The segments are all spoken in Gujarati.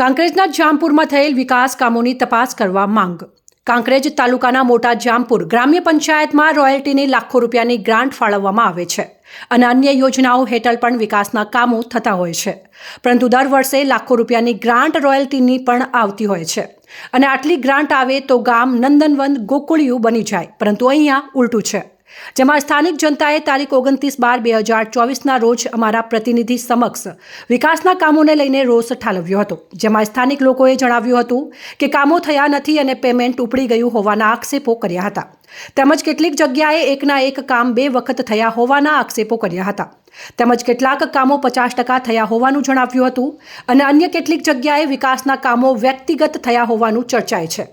કાંકરેજના જામપુરમાં થયેલ વિકાસ કામોની તપાસ કરવા માંગ. કાંકરેજ તાલુકાના મોટા જામપુર ગ્રામ્ય પંચાયતમાં રોયલ્ટીની લાખો રૂપિયાની ગ્રાન્ટ ફાળવવામાં આવે છે અને અન્ય યોજનાઓ હેઠળ પણ વિકાસના કામો થતા હોય છે. પરંતુ દર વર્ષે લાખો રૂપિયાની ગ્રાન્ટ રોયલ્ટીની પણ આવતી હોય છે. અને આટલી ગ્રાન્ટ આવે તો ગામ નંદનવન ગોકુળિયું બની જાય. પરંતુ અહીંયા ઉલટું છે. જેમાં સ્થાનિક જનતાએ તારીખ ઓગણત્રીસ બાર બે હજાર ચોવીસના રોજ અમારા પ્રતિનિધિ સમક્ષ વિકાસના કામોને લઈને રોષ ઠાલવ્યો હતો. જેમાં સ્થાનિક લોકોએ જણાવ્યું હતું કે કામો થયા નથી અને પેમેન્ટ ઉપડી ગયું હોવાના આક્ષેપો કર્યા હતા. તેમજ કેટલીક જગ્યાએ એકના એક કામ બે વખત થયા હોવાના આક્ષેપો કર્યા હતા. તેમજ કેટલાક કામો પચાસ ટકા થયા હોવાનું જણાવ્યું હતું અને અન્ય કેટલીક જગ્યાએ વિકાસના કામો વ્યક્તિગત થયા હોવાનું ચર્ચાય છે.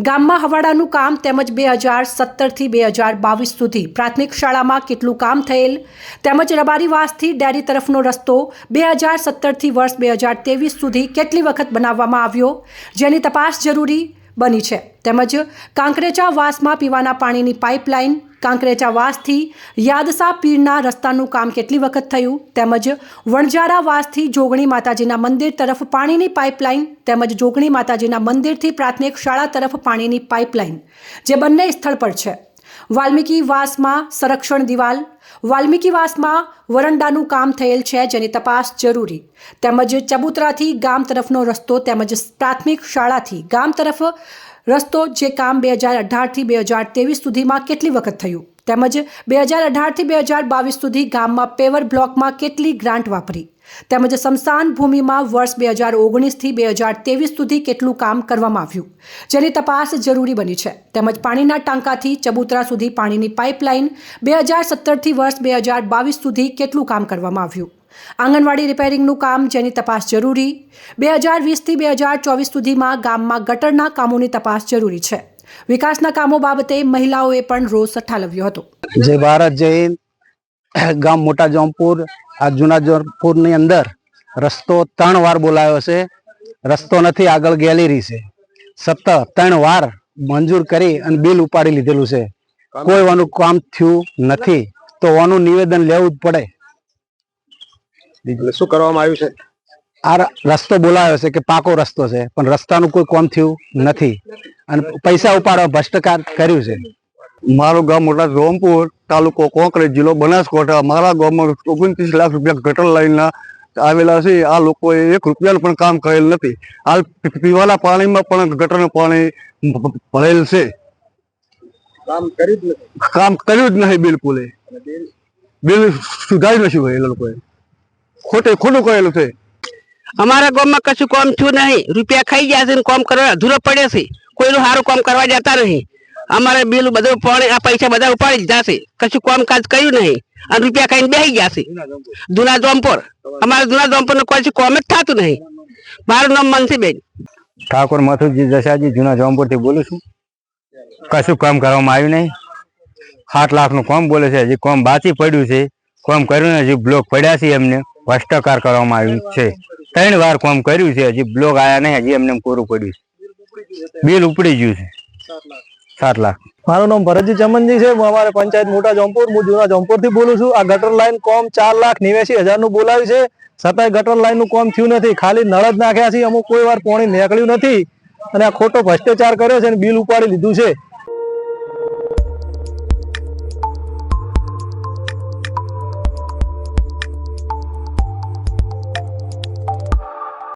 ગામમાં હવાડાનું કામ તેમજ બે હજાર સત્તરથી બે હજાર બાવીસ સુધી પ્રાથમિક શાળામાં કેટલું કામ થયેલ તેમજ રબારીવાસથી ડેરી તરફનો રસ્તો બે હજાર સત્તરથી વર્ષ બે હજાર ત્રેવીસ સુધી કેટલી વખત બનાવવામાં આવ્યો જેની તપાસ જરૂરી બની છે તેમજ કાંકરેચા વાસમાં પીવાના પાણીની પાઇપલાઇન કાંકરેચા વાસથી યાદસા પીરના રસ્તાનું કામ કેટલી વખત થયું? તેમજ વણઝારા વાસથી જોગણી માતાજીના મંદિર તરફ પાણીની પાઇપલાઇન તેમજ જોગણી માતાજીના મંદિરથી પ્રાથમિક શાળા તરફ પાણીની પાઇપલાઇન, જે બંને સ્થળ પર છે. વાલ્મીકી વાસમાં સંરક્ષણ દિવાલ, વાલ્મીકી વાસમાં વરંડાનું કામ થયેલ છે જેની તપાસ જરૂરી. તેમજ ચબુતરાથી ગામ તરફનો રસ્તો તેમજ પ્રાથમિક શાળાથી ગામ તરફ રસ્તો જે કામ બે હજાર અઢારથી બે હજાર ત્રેવીસ સુધીમાં કેટલી વખત થયું? તેમજ બે હજાર અઢારથી બે હજાર બાવીસ સુધી ગામમાં પેવર બ્લોકમાં કેટલી ગ્રાન્ટ વાપરી? તેમજ સમસાન ભૂમિમાં વર્ષ બે હજાર ઓગણીસથી બે હજાર ત્રેવીસ સુધી કેટલું કામ કરવામાં આવ્યું? જેની તપાસ જરૂરી બની છે. તેમજ પાણીના ટાંકાથી ચબૂતરા સુધી પાણીની પાઇપલાઇન બે હજાર સત્તરથી વર્ષ બે હજાર બાવીસ સુધી કેટલું કામ કરવામાં આવ્યું? આંગણવાડી રિપેરિંગનું કામ જેની તપાસ જરૂરી. બે હજાર વીસથી બે હજાર ચોવીસ સુધીમાં ગામમાં ગટરના કામોની તપાસ જરૂરી છે. વિકાસના કામો બાબતે મહિલાઓએ પણ રોષ ઠાલવ્યો હતો. જય ભારત જય હિન્દ. ગામ મોટા જોમપુર આ જૂના જોમપુરની અંદર રસ્તો ત્રણ વાર બોલાયો છે. રસ્તો નથી આગળ ગેલેરી છે. સતત ત્રણ વાર મંજૂર કરી અને બિલ ઉપાડી લીધેલું છે. કોઈ વાનું કામ થયું નથી. તો વાનું નિવેદન લેવું જ પડે. એટલે શું કરવામાં આવ્યું છે? આ રસ્તો બોલાયો છે કે પાકો રસ્તો છે પણ રસ્તાનું કોઈ કોમ થયું નથી. અને પૈસા ઉપાડવા ભ્રષ્ટાચાર કર્યું છે. મારું ગામ મોટા રોમપુર તાલુકો કોંકરેજ જિલ્લો બનાસકાંઠા. મારા ગામમાં ઓગણત્રીસ લાખ રૂપિયા ગટર લાઈનના આવેલા છે. આ લોકોએ એક રૂપિયાનું પણ કામ કરેલ નથી. હાલ પીવાના પાણીમાં પણ ગટરનું પાણી ભરેલ છે. કામ કર્યું જ નથી? કામ કર્યું જ નહીં બિલકુલ. બિલ? સુધારી નથી એ લોકોએ. ખોટે ખોટું કરેલું છે. અમારા ગામમાં કશું કામ થયું નહીં. રૂપિયા ખાઈ ગયા છે ને કામ કરવા અધૂરો પડે છે. કોઈનું સારું કામ કરવા જતા નહીં. અમારે બિલ બધું પાણી આ પૈસા બધા ઉપાડી દીધા છે. કશું કામ કાજ કર્યું નહીં. અને રૂપિયા ખાઈને બેસી ગયા છે. જૂના જોમપુર અમારા જૂના જોમપુર કોઈ કામ જ થતું નહીં. મારું નામ મનસીબેન ઠાકોર મથુરજી જસાજી જૂના જોમપુરથી બોલું છું. કશું કામ કરવામાં આવ્યું નહીં. સાત લાખનું કામ બોલે છે. હજી કામ બાકી પડ્યું છે. કામ કર્યું ને હજી બ્લોક પડ્યા છે એમને. ભ્રષ્ટાચાર કરવામાં આવ્યું છે. ત્રણ વાર કોમ કર્યું છે. હજી બ્લોક આયા નહીં. હજી એમને કોરું પડ્યું છે. બિલ ઉપડી ગયું છે. સાત લાખ. મારું નામ ભરતજી ચમનજી છે. હું અમારે પંચાયત મોટા જોમપુર, હું જૂના જોમપુરથી બોલું છું. આ ગટર લાઈન કોમ ચાર લાખ નેવ્યાસી હજારનું બોલાવ્યું છે. છતાંય ગટર લાઈનનું કોમ થયું નથી. ખાલી નળ જ નાખ્યા છે અમુક કોઈ વાર પોણી નીકળ્યું નથી. અને આ ખોટો ભ્રષ્ટાચાર કર્યો છે અને બિલ ઉપાડી લીધું છે.